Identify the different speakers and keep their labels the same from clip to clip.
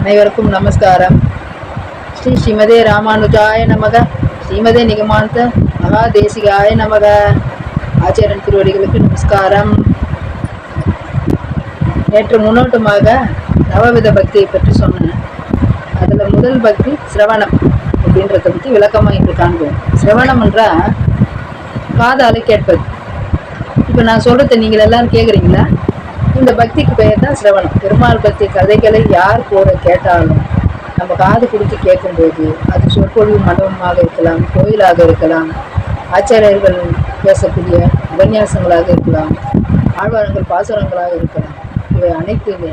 Speaker 1: அனைவருக்கும் நமஸ்காரம். ஸ்ரீ ஸ்ரீமதே ராமானுஜாய நமக ஸ்ரீமதே நிகமாந்த மகாதேசிகாய நமக. ஆச்சாரன் திருவடிகளுக்கு நமஸ்காரம். நேற்று முன்னோட்டமாக நவவித பக்தியை பற்றி சொன்னேன். அதில் முதல் பக்தி சிரவணம் அப்படின்றத பற்றி விளக்கமாக இன்று காண்போம். சிரவணம் என்றால் காதால கேட்பது. இப்போ நான் சொல்கிறத நீங்கள் எல்லாரும் கேட்குறீங்களா இந்த பக்திக்கு பெயர் தான் சிரவணம். பெருமாள் பக்தி கதைகளை யார் கூட கேட்டாலும் நம்ம காது கொடுத்து கேட்கும்போது அது சொற்பொழிவு மண்டபமாக இருக்கலாம் கோயிலாக இருக்கலாம் ஆச்சாரியர்கள் பேசக்கூடிய உபன்யாசங்களாக இருக்கலாம் ஆழ்வாரங்கள் பாசுரங்களாக இருக்கலாம். இவை அனைத்துமே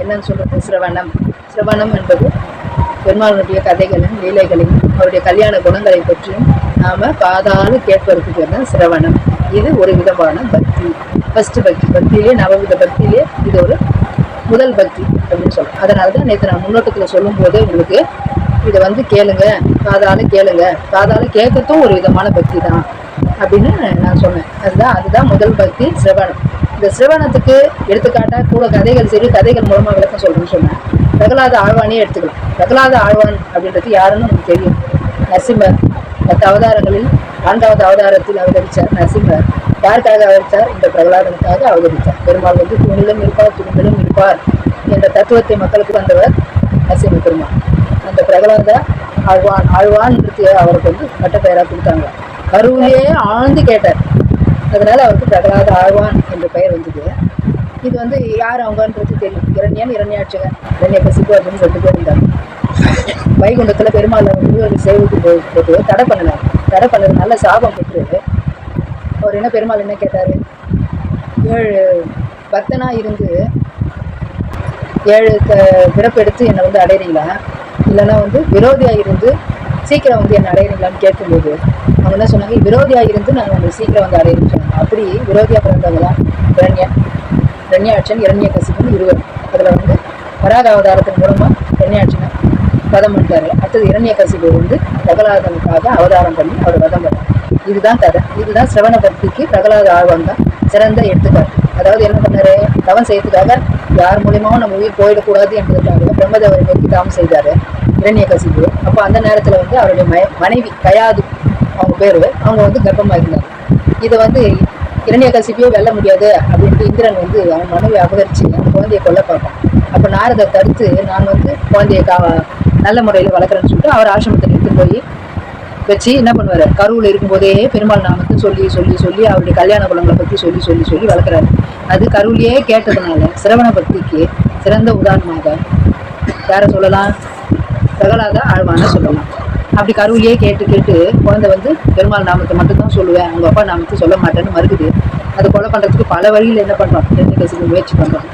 Speaker 1: என்னன்னு சொல்றது? சிரவணம். சிரவணம் என்பது பெருமாளுடைய கதைகளையும் லீலைகளையும் அவருடைய கல்யாண குணங்களை பற்றியும் நாம காதால கேட்பதற்கு பேர் தான் சிரவணம். இது ஒரு விதமான பக்தி. ஃபர்ஸ்ட் பக்தி பக்தியிலே நவவித பக்தியிலே இது ஒரு முதல் பக்தி அப்படின்னு சொல்றோம் அதனால தான் நேற்று நான் முன்னோட்டத்தில் சொல்லும்போதே உங்களுக்கு இதை வந்து கேளுங்க காதால் கேளுங்க காதால் கேட்கறதும் ஒரு விதமான பக்தி தான் அப்படின்னு நான் சொன்னேன். அதுதான் அதுதான் முதல் பக்தி சிரவணம். இந்த சிரவணத்துக்கு எடுத்துக்காட்டாக கூட கதைகள் சரி கதைகள் மூலமாக விளக்கம் சொல்கிறேன்னு சொன்னேன். பிரகலாத ஆழ்வானே எடுத்துக்கலாம். பிரகலாத ஆழ்வான் அப்படின்றது யாருன்னு நமக்கு தெரியும். நரசிம்மர் பத்து அவதாரங்களில் நான்காவது அவதாரத்தில் அவதரித்தார் நரசிம்மர். யாருக்காக அவதரித்தார்? இந்த பிரகலாதனுக்காக அவதரித்தார். பெருமாள் வந்து தூணிலும் இருப்பார் துணிலும் இருப்பார் என்ற தத்துவத்தை மக்களுக்கு வந்தவர் நரசிம்ம பெருமாள். அந்த பிரகலாத ஆழ்வான் ஆழ்வான் நிறுத்திய அவருக்கு வந்து பட்டப்பெயராக கொடுத்தாங்க. கருவிலேயே ஆழ்ந்து கேட்டார். அதனால அவருக்கு பிரகலாத ஆழ்வான் என்ற பெயர் வந்தது. இது வந்து யார் அவங்கன்றது தெரியும். இரண்யன் இரண்யாட்சகன் இரண்ய கசிப்பு அப்படின்னு சொல்லிட்டு பேர் வைகுண்டத்துல பெருமாள் வந்து ஒரு சேவைக்கு போய் போட்டு தடை பண்ணினார் தடை பண்ணதுனால சாபம் பெற்று அவர் என்ன பெருமாள் என்ன கேட்டாரு? ஏழு பக்தனா இருந்து ஏழு க பிறப்பெடுத்து என்னை வந்து அடையிறீங்களா? இல்லைன்னா வந்து விரோதியாக இருந்து சீக்கிரம் வந்து என்னை அடையிறீங்களான்னு கேட்கும்போது அவங்க என்ன சொன்னாங்க விரோதியாக இருந்து நான் உங்களை சீக்கிரம் வந்து அடையிறேன் அப்படி விரோதியாக பிறந்தவங்களா இரண்யா இரண்யாட்சன் இரண்ய கசிப்புன்னு இருவர். அதில் வந்து வராக அவதாரத்தின் மூலமாக இரண்யாட்சனை வதம் பண்ணிட்டாரு அடுத்தது இரண்ய கசிபு வந்து பிரகலாதனுக்காக அவதாரம் பண்ணி அவர் வதம் பண்ணார். இதுதான் கதை. இதுதான் சிரவண பக்திக்கு பிரகலாத ஆழ்வான் தான். சிறந்த எடுத்துக்காட்டு. அதாவது என்ன பண்ணாரு? தவம் செய்யறதுக்காக யார் மூலியமாவும் நம்ம உயிர் போயிடக்கூடாது என்றதுக்காக பிரம்மதேவரை நோக்கி தவம் செய்தாரு இரண்ய கசிப்பு அப்போ அந்த நேரத்தில் வந்து அவருடைய மனைவி கயாது அவங்க பேர். அவங்க வந்து கர்ப்பமாக இருந்தாங்க இதை வந்து இரண்டிய கசிப்பையோ வெல்ல முடியாது அப்படின்ட்டு இந்திரன் வந்து அவன் மனைவி அபகரிச்சு அந்த குழந்தையை கொல்ல பார்ப்பான். அப்போ நாரதை தடுத்து நான் வந்து குழந்தையை கா நல்ல முறையில் வளர்க்குறேன்னு சொல்லிட்டு அவர் ஆசிரமத்தில் எடுத்து போய் வச்சு என்ன பண்ணுவார்? கருவில் இருக்கும்போதே பெருமாள் நாமத்தை சொல்லி சொல்லி சொல்லி அவருடைய கல்யாண குலங்களை பற்றி சொல்லி சொல்லி சொல்லி வளர்க்குறாரு. அது கருவிலேயே கேட்டதுனால சிரவண பக்திக்கு சிறந்த உதாரணமாக யாரை சொல்லலாம். பிரகலாத ஆழ்வான சொல்லலாம். அப்படி கருவிலேயே கேட்டு கேட்டு குழந்தை வந்து பெருமாள் நாமத்தை மட்டும்தான் சொல்லுவேன் அவங்க அப்பா நாமத்தை சொல்ல மாட்டேன்னு மறுக்குது. அதை கொலை பண்ணுறதுக்கு பல வழியில் என்ன பண்ணுறோம் ரெண்டு கசிக்கு முயற்சி பண்ணுறோம்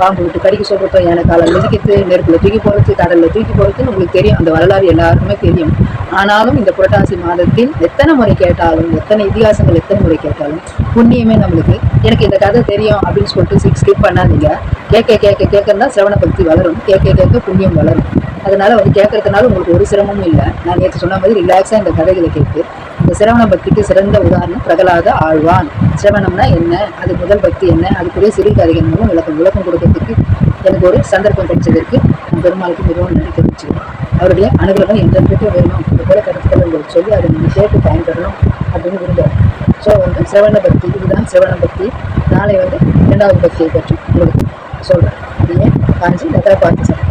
Speaker 1: பாம்பு விட்டு கடிக்க சொல்கிறப்ப எனக்கு காலை மிதிக்கிறது நெருப்பில் தூக்கி போகிறது கடலில் தூக்கி போகிறதுன்னு உங்களுக்கு தெரியும். அந்த வரலாறு எல்லாருக்குமே தெரியும். ஆனாலும் இந்த புரட்டாசி மாதத்தில் எத்தனை முறை கேட்டாலும் எத்தனை இதிகாசங்கள் எத்தனை முறை கேட்டாலும் புண்ணியமே நம்மளுக்கு எனக்கு இந்த கதை தெரியும் அப்படின்னு சொல்லிட்டு சிக்ஸ் ஸ்கிப் பண்ணாதீங்க. கேட்க கேட்க கேட்கறதா சிரவண பக்தி வளரும். கேட்க கேட்க புண்ணியம் வளரும். அதனால வந்து கேட்கறதுனால உங்களுக்கு ஒரு சிரமமும் இல்லை. நான் நேற்று சொன்ன மாதிரி ரிலாக்ஸாக இந்த கதைகளை கேட்டு இந்த சிரவண பக்திக்கு சிறந்த உதாரணம் பிரகலாத ஆழ்வான். சிரவணம்னா என்ன? அது முதல் பக்தி என்ன? அதுக்குரிய சிறு கதைகள் மூலம் விளக்கம் விளக்கம் கொடுக்கறதுக்கு எனக்கு ஒரு சந்தர்ப்பம் கிடைச்சதற்கு நான் பெருமாளுக்கு மிகவும் நன்றி தெரிவிச்சுக்கிறேன். அவருடைய அனுகிரகம் என்றென்றைக்கும் வேணும். இந்த போல கருத்துக்கள் உங்களுக்கு சொல்லி அதை நீங்கள் கேட்டு பயன்பெறணும் அப்படின்னு விரும்புகிறேன் ஸோ வந்து சிரவண பக்தி இதுதான் சிரவண பக்தி. நாளை வந்து இரண்டாவது பக்தியை பற்றி உங்களுக்கு சொல்கிறேன் அதையே காஞ்சி லதா பார்த்து சார்